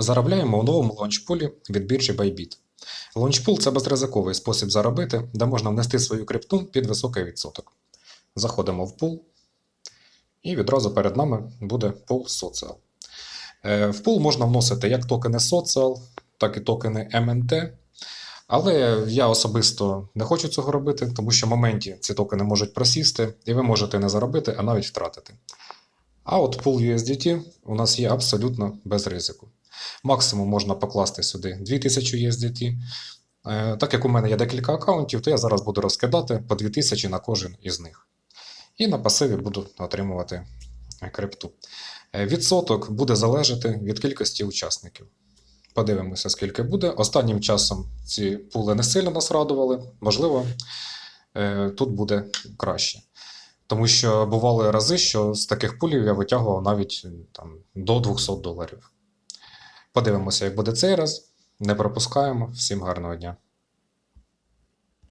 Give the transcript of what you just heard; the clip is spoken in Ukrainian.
Заробляємо у новому лаунчпулі від біржі Bybit. Лаунчпул це безризиковий спосіб заробити, де можна внести свою крипту під високий відсоток. Заходимо в пул, і відразу перед нами буде пул Social. Е, В пул можна вносити як токени Social, так і токени MNT. Але я особисто не хочу цього робити, тому що в моменті ці токени можуть просісти, і ви можете не заробити, а навіть втратити. А от пул USDT у нас є абсолютно без ризику. Максимум можна покласти сюди 2000 USDT. Е, Так як у мене є декілька аккаунтів, то я зараз буду розкидати по 2000 на кожен із них. І на пасиві буду отримувати е, крипту. Е, Відсоток буде залежати від кількості учасників. Подивимося, скільки буде. Останнім часом ці пули не сильно нас радували. Можливо, тут буде краще. Тому що бували рази, що з таких пулів я витягував навіть там, до 200 доларів. Подивимося, як буде цей раз. Не пропускаємо. Всім гарного дня.